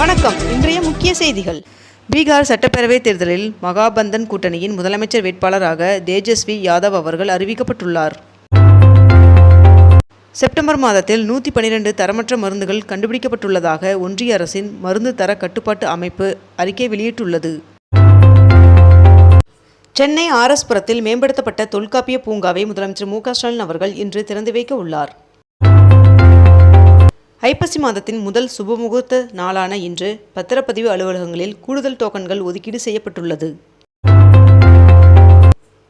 வணக்கம். இன்றைய முக்கிய செய்திகள். பீகார் சட்டப்பேரவைத் தேர்தலில் மகாபந்தன் கூட்டணியின் முதலமைச்சர் வேட்பாளராக தேஜஸ்வி யாதவ் அவர்கள் அறிவிக்கப்பட்டுள்ளார். செப்டம்பர் மாதத்தில் நூற்றி பனிரெண்டு தரமற்ற மருந்துகள் கண்டுபிடிக்கப்பட்டுள்ளதாக ஒன்றிய அரசின் மருந்து தர கட்டுப்பாட்டு அமைப்பு அறிக்கை வெளியிட்டுள்ளது. சென்னை ஆர்எஸ்புரத்தில் மேம்படுத்தப்பட்ட தொல்காப்பிய பூங்காவை முதலமைச்சர் மு க ஸ்டாலின் அவர்கள் இன்று திறந்து வைக்க உள்ளார். ஐப்பசி மாதத்தின் முதல் சுபமுகூர்த்த நாளான இன்று பத்திரப்பதிவு அலுவலகங்களில் கூடுதல் டோக்கன்கள் ஒதுக்கீடு செய்யப்பட்டுள்ளது.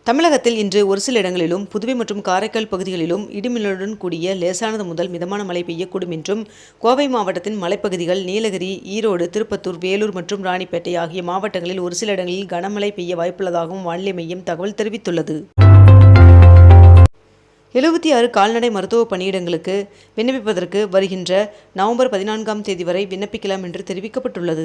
தமிழகத்தில் இன்று ஒரு சில இடங்களிலும் புதுவை மற்றும் காரைக்கால் பகுதிகளிலும் இடிமின்னலுடன் கூடிய லேசானது முதல் மிதமான மழை பெய்யக்கூடும் என்றும் கோவை மாவட்டத்தின் மலைப்பகுதிகள் நீலகிரி ஈரோடு திருப்பத்தூர் வேலூர் மற்றும் ராணிப்பேட்டை ஆகிய மாவட்டங்களில் ஒரு சில இடங்களில் கனமழை பெய்ய வாய்ப்புள்ளதாகவும் வானிலை மையம் தகவல் தெரிவித்துள்ளது. எழுபத்தி ஆறு கால்நடை மருத்துவ பணியிடங்களுக்கு விண்ணப்பிப்பதற்கு வருகின்ற நவம்பர் பதினான்காம் தேதி வரை விண்ணப்பிக்கலாம் என்று தெரிவிக்கப்பட்டுள்ளது.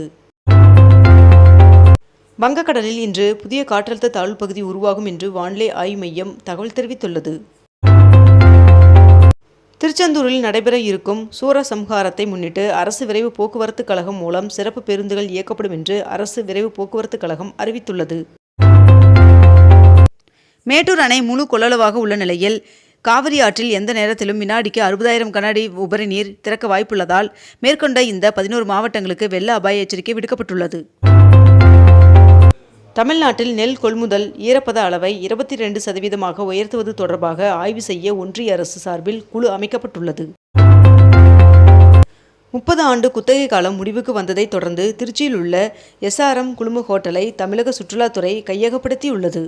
வங்கக்கடலில் இன்று புதிய காற்றழுத்த தாழ்வு பகுதி உருவாகும் என்று வானிலை ஆய்வு மையம் தகவல் தெரிவித்துள்ளது. திருச்செந்தூரில் நடைபெற இருக்கும் சூரசம்ஹாரத்தை முன்னிட்டு அரசு விரைவு போக்குவரத்து கழகம் மூலம் சிறப்பு பேருந்துகள் இயக்கப்படும் என்று அரசு விரைவு போக்குவரத்து கழகம் அறிவித்துள்ளது. மேட்டூர் அணை முழு கொள்ளளவாக உள்ள நிலையில் காவிரி ஆற்றில் எந்த நேரத்திலும் வினாடிக்கு அறுபதாயிரம் கனஅடி உபரி நீர் திறக்க வாய்ப்புள்ளதால் மேற்கொண்ட இந்த பதினோரு மாவட்டங்களுக்கு வெள்ள அபாய எச்சரிக்கை விடுக்கப்பட்டுள்ளது. தமிழ்நாட்டில் நெல் கொள்முதல் ஈரப்பத அளவை இருபத்தி ரெண்டு சதவீதமாக உயர்த்துவது தொடர்பாக ஆய்வு செய்ய ஒன்றிய அரசு சார்பில் குழு அமைக்கப்பட்டுள்ளது. முப்பது ஆண்டு குத்தகை காலம் முடிவுக்கு வந்ததைத் தொடர்ந்து திருச்சியில் உள்ள எஸ்ஆர்எம் குழும ஹோட்டலை தமிழக சுற்றுலாத்துறை கையகப்படுத்தியுள்ளது.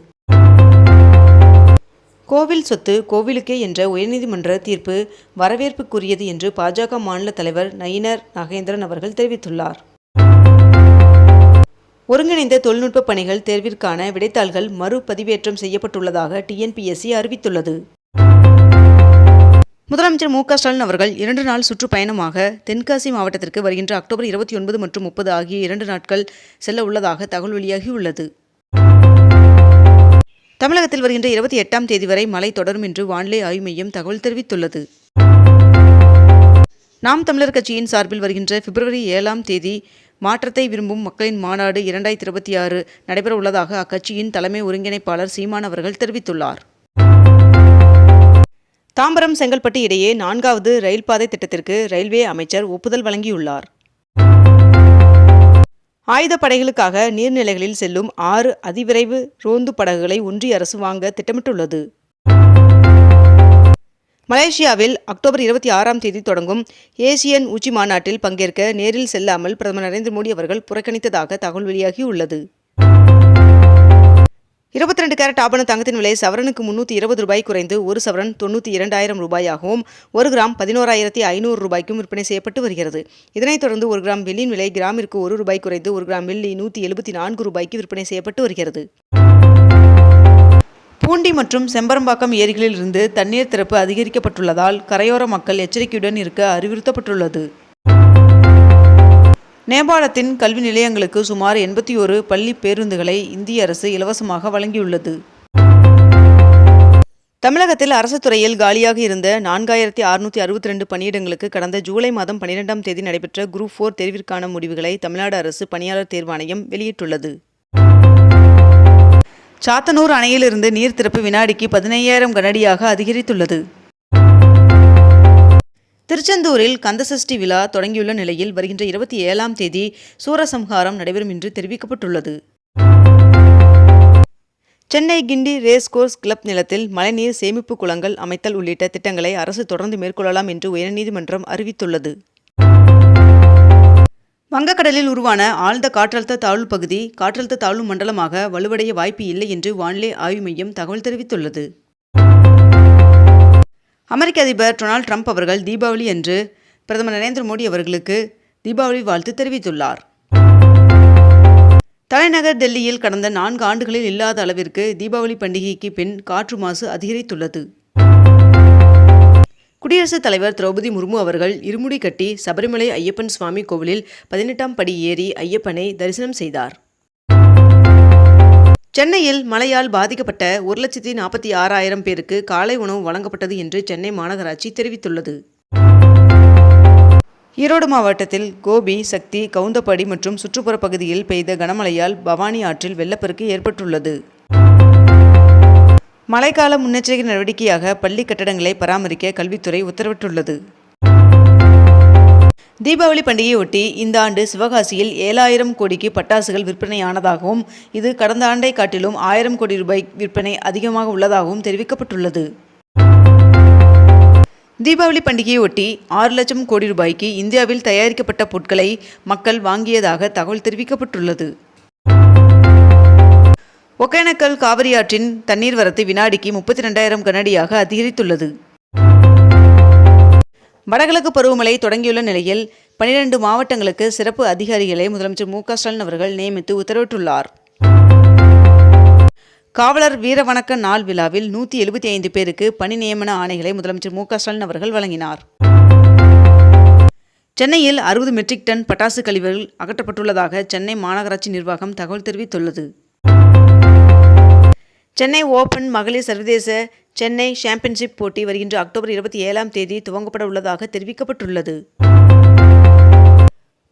கோவில் சொத்து கோவிலுக்கே என்ற உயர்நீதிமன்ற தீர்ப்பு வரவேற்புக்குரியது என்று பாஜக மாநில தலைவர் நயினர் நாகேந்திரன் அவர்கள் தெரிவித்துள்ளார். ஒருங்கிணைந்த தொழில்நுட்ப பணிகள் தேர்விற்கான விடைத்தாள்கள் மறுபதிவேற்றம் செய்யப்பட்டுள்ளதாக டிஎன்பிஎஸ்சி அறிவித்துள்ளது. முதலமைச்சர் மு க ஸ்டாலின் அவர்கள் இரண்டு நாள் சுற்றுப்பயணமாக தென்காசி மாவட்டத்திற்கு வருகின்ற அக்டோபர் இருபத்தி ஒன்பது மற்றும் முப்பது ஆகிய இரண்டு நாட்கள் செல்ல உள்ளதாக தகவல் வெளியாகியுள்ளது. தமிழகத்தில் வருகின்ற இருபத்தி எட்டாம் தேதி வரை மழை தொடரும் என்று வானிலை ஆய்வு மையம் தகவல் தெரிவித்துள்ளது. நாம் தமிழர் கட்சியின் சார்பில் வருகின்ற பிப்ரவரி ஏழாம் தேதி மாற்றத்தை விரும்பும் மக்களின் மாநாடு இரண்டாயிரத்தி இருபத்தி ஆறு நடைபெற உள்ளதாக அக்கட்சியின் தலைமை ஒருங்கிணைப்பாளர் சீமான் அவர்கள் தெரிவித்துள்ளார். தாம்பரம் செங்கல்பட்டு இடையே நான்காவது ரயில் பாதை திட்டத்திற்கு ரயில்வே அமைச்சர் ஒப்புதல் வழங்கியுள்ளார். ஆயுதப்படைகளுக்காக நீர்நிலைகளில் செல்லும் ஆறு அதிவிரைவு ரோந்து படகுகளை ஒன்றிய அரசு வாங்க திட்டமிட்டுள்ளது. மலேசியாவில் அக்டோபர் இருபத்தி ஆறாம் தேதி தொடங்கும் ஏசியன் உச்சி மாநாட்டில் பங்கேற்க நேரில் செல்லாமல் பிரதமர் நரேந்திர மோடி அவர்கள் புறக்கணித்ததாக தகவல் வெளியாகியுள்ளது. இருபத்தி ரெண்டு கேரட் ஆபண தங்கத்தின் விலை சவரனுக்கு முன்னூற்றி இருபது ரூபாய் குறைந்து ஒரு சவரன் தொண்ணூற்றி இரண்டாயிரம் ரூபாயாகவும் ஒரு கிராம் பதினோராயிரத்தி ஐநூறு ரூபாய்க்கும் விற்பனை செய்யப்பட்டு வருகிறது. இதனைத் தொடர்ந்து ஒரு கிராம் வெள்ளியின் விலை கிராமிற்கு ஒரு ரூபாய் குறைந்து ஒரு கிராம் வெள்ளி நூற்றி எழுபத்தி நான்கு ரூபாய்க்கு விற்பனை செய்யப்பட்டு வருகிறது. பூண்டி மற்றும் செம்பரம்பாக்கம் ஏரிகளில் இருந்து தண்ணீர் திறப்பு அதிகரிக்கப்பட்டுள்ளதால் கரையோர மக்கள் எச்சரிக்கையுடன் இருக்க அறிவுறுத்தப்பட்டுள்ளது. நேபாளத்தின் கல்வி நிலையங்களுக்கு சுமார் எண்பத்தி ஒரு பள்ளி பேருந்துகளை இந்திய அரசு இலவசமாக வழங்கியுள்ளது. தமிழகத்தில் அரசு துறையில் காலியாக இருந்த நான்காயிரத்தி அறுநூற்றி அறுபத்தி ரெண்டு பணியிடங்களுக்கு கடந்த ஜூலை மாதம் பன்னிரெண்டாம் தேதி நடைபெற்ற குரூப் ஃபோர் தேர்விற்கான முடிவுகளை தமிழ்நாடு அரசு பணியாளர் தேர்வாணையம் வெளியிட்டுள்ளது. சாத்தனூர் அணையிலிருந்து நீர் திறப்பு வினாடிக்கு பதினையாயிரம் கனடியாக அதிகரித்துள்ளது. திருச்செந்தூரில் கந்தசஷ்டி விழா தொடங்கியுள்ள நிலையில் வருகின்ற இருபத்தி ஏழாம் தேதி சூரசம்ஹாரம் நடைபெறும் என்று தெரிவிக்கப்பட்டுள்ளது. Chennai Guindy race course club நிலத்தில் மழைநீர் சேமிப்பு குளங்கள் அமைத்தல் உள்ளிட்ட திட்டங்களை அரசு தொடர்ந்து மேற்கொள்ளலாம் என்று உயர்நீதிமன்றம் அறிவித்துள்ளது. வங்கக்கடலில் உருவான ஆழ்ந்த காற்றழுத்த தாழ்வு பகுதி காற்றழுத்த தாழ்வு மண்டலமாக வலுவடைய வாய்ப்பு இல்லை என்று வானிலை ஆய்வு மையம் தகவல் தெரிவித்துள்ளது. அமெரிக்க அதிபர் டொனால்ட் ட்ரம்ப் அவர்கள் தீபாவளி அன்று பிரதமர் நரேந்திர மோடி அவர்களுக்கு தீபாவளி வாழ்த்து தெரிவித்துள்ளார். தலைநகர் டெல்லியில் கடந்த நான்கு ஆண்டுகளில் இல்லாத அளவிற்கு தீபாவளி பண்டிகைக்கு பின் காற்று மாசு அதிகரித்துள்ளது. குடியரசுத் தலைவர் திரௌபதி முர்மு அவர்கள் இருமுடி கட்டி சபரிமலை ஐயப்பன் சுவாமி கோவிலில் பதினெட்டாம் படி ஏறி ஐயப்பனை தரிசனம் செய்தார். சென்னையில் மழையால் பாதிக்கப்பட்ட ஒரு லட்சத்தி நாற்பத்தி ஆறாயிரம் பேருக்கு காலை உணவு வழங்கப்பட்டது என்று சென்னை மாநகராட்சி தெரிவித்துள்ளது. ஈரோடு மாவட்டத்தில் கோபி சக்தி கவுந்தப்பாடி மற்றும் சுற்றுப்புற பகுதியில் பெய்த கனமழையால் பவானி ஆற்றில் வெள்ளப்பெருக்கு ஏற்பட்டுள்ளது. மழைக்கால முன்னெச்சரிக்கை நடவடிக்கையாக பள்ளி கட்டடங்களை பராமரிக்க கல்வித்துறை உத்தரவிட்டுள்ளது. தீபாவளி பண்டிகையொட்டி இந்த ஆண்டு சிவகாசியில் ஏழாயிரம் கோடிக்கு பட்டாசுகள் விற்பனையானதாகவும் இது கடந்த ஆண்டை காட்டிலும் ஆயிரம் கோடி ரூபாய் விற்பனை அதிகமாக உள்ளதாகவும் தெரிவிக்கப்பட்டுள்ளது. தீபாவளி பண்டிகையொட்டி ஆறு லட்சம் கோடி ரூபாய்க்கு இந்தியாவில் தயாரிக்கப்பட்ட பொருட்களை மக்கள் வாங்கியதாக தகவல் தெரிவிக்கப்பட்டுள்ளது. ஒகேனக்கல் காவிரி ஆற்றின் தண்ணீர் வரத்து வினாடிக்கு முப்பத்தி ரெண்டாயிரம் கனடியாக அதிகரித்துள்ளது. வடகிழக்கு பருவமழை தொடங்கியுள்ள நிலையில் பனிரெண்டு மாவட்டங்களுக்கு சிறப்பு அதிகாரிகளை முதலமைச்சர் மு ஸ்டாலின் அவர்கள் நியமித்து உத்தரவிட்டுள்ளார். காவலர் வீரவணக்க நாள் விழாவில் நூற்றி எழுபத்தி ஐந்து பேருக்கு பணி நியமன ஆணைகளை முதலமைச்சர் மு ஸ்டாலின் அவர்கள் வழங்கினார். சென்னையில் அறுபது மெட்ரிக் டன் பட்டாசு கழிவுகள் அகற்றப்பட்டுள்ளதாக சென்னை மாநகராட்சி நிர்வாகம் தகவல் தெரிவித்துள்ளது. சென்னை ஓபன் மகளிர் சர்வதேச சென்னை சாம்பியன்ஷிப் போட்டி வருகின்ற அக்டோபர் இருபத்தி ஏழாம் தேதி துவங்கப்பட உள்ளதாக தெரிவிக்கப்பட்டுள்ளது.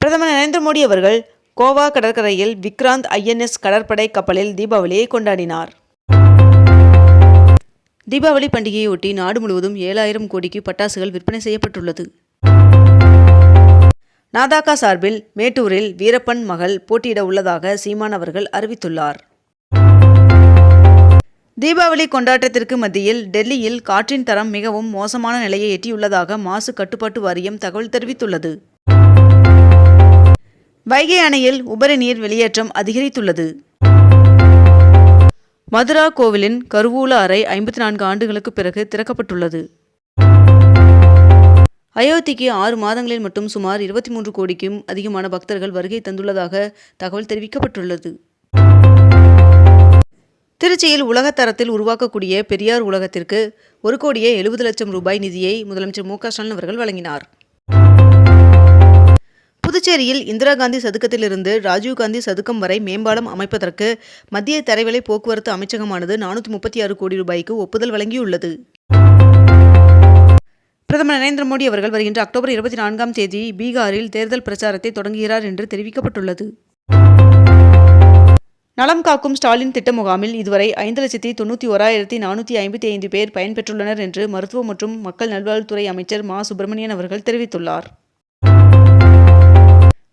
பிரதமர் நரேந்திர மோடி அவர்கள் கோவா கடற்கரையில் விக்ராந்த் ஐஎன்எஸ் கடற்படை கப்பலில் தீபாவளியை கொண்டாடினார். தீபாவளி பண்டிகையொட்டி நாடு முழுவதும் ஏழாயிரம் கோடிக்கு பட்டாசுகள் விற்பனை செய்யப்பட்டுள்ளது. நாதாகா சார்பில் மேட்டூரில் வீரப்பன் மகள் போட்டியிட உள்ளதாக சீமான் அவர்கள் அறிவித்துள்ளார். தீபாவளி கொண்டாட்டத்திற்கு மத்தியில் டெல்லியில் காற்றின் தரம் மிகவும் மோசமான நிலையை எட்டியுள்ளதாக மாசு கட்டுப்பாட்டு வாரியம் தகவல் தெரிவித்துள்ளது. வைகை அணையில் உபரி நீர் வெளியேற்றம் அதிகரித்துள்ளது. மதுரா கோவிலின் கருவூல அறை ஐம்பத்தி நான்கு ஆண்டுகளுக்கு பிறகு திறக்கப்பட்டுள்ளது. அயோத்திக்கு ஆறு மாதங்களில் மட்டும் சுமார் இருபத்தி மூன்று கோடிக்கும் அதிகமான பக்தர்கள் வருகை தந்துள்ளதாக தகவல் தெரிவிக்கப்பட்டுள்ளது. திருச்சியில் உலகத்தரத்தில் உருவாக்கக்கூடிய பெரியார் உலகத்திற்கு ஒரு கோடியே எழுபது லட்சம் ரூபாய் நிதியை முதலமைச்சர் மு க ஸ்டாலின் அவர்கள் வழங்கினார். புதுச்சேரியில் இந்திரா காந்தி சதுக்கத்திலிருந்து ராஜீவ்காந்தி சதுக்கம் வரை மேம்பாலம் அமைப்பதற்கு மத்திய தரைவிலை போக்குவரத்து அமைச்சகமானது நானூற்றி முப்பத்தி ஆறு கோடி ரூபாய்க்கு ஒப்புதல் வழங்கியுள்ளது. பிரதமர் நரேந்திர மோடி அவர்கள் வருகின்ற அக்டோபர் இருபத்தி நான்காம் தேதி பீகாரில் தேர்தல் பிரச்சாரத்தை தொடங்குகிறார் என்று தெரிவிக்கப்பட்டுள்ளது. நலம் காக்கும் ஸ்டாலின் திட்ட முகாமில் இதுவரை ஐந்து லட்சத்தி தொண்ணூற்றி ஓராயிரத்தி நானூற்றி ஐம்பத்தி ஐந்து பேர் பயன்பெற்றுள்ளனர் என்று மருத்துவ மற்றும் மக்கள் நல்வாழ்வுத்துறை அமைச்சர் மா. சுப்பிரமணியன் அவர்கள் தெரிவித்துள்ளார்.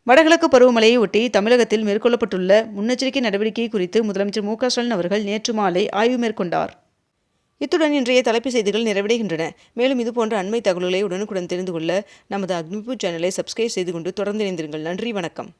வடகிழக்கு பருவமழையை ஒட்டி தமிழகத்தில் மேற்கொள்ளப்பட்டுள்ள முன்னெச்சரிக்கை நடவடிக்கை குறித்து முதலமைச்சர் மு. க. ஸ்டாலின் அவர்கள் நேற்று மாலை ஆய்வு மேற்கொண்டார். இத்துடன் இன்றைய தலைப்பு செய்திகள் நிறைவடைகின்றன. மேலும் இதுபோன்ற அண்மை தகவல்களை உடனுக்குடன் தெரிந்து கொள்ள நமது அக்னிபூ சேனலை சப்ஸ்கிரைப் செய்து கொண்டு தொடர்ந்து இணைந்திருங்கள். நன்றி வணக்கம்.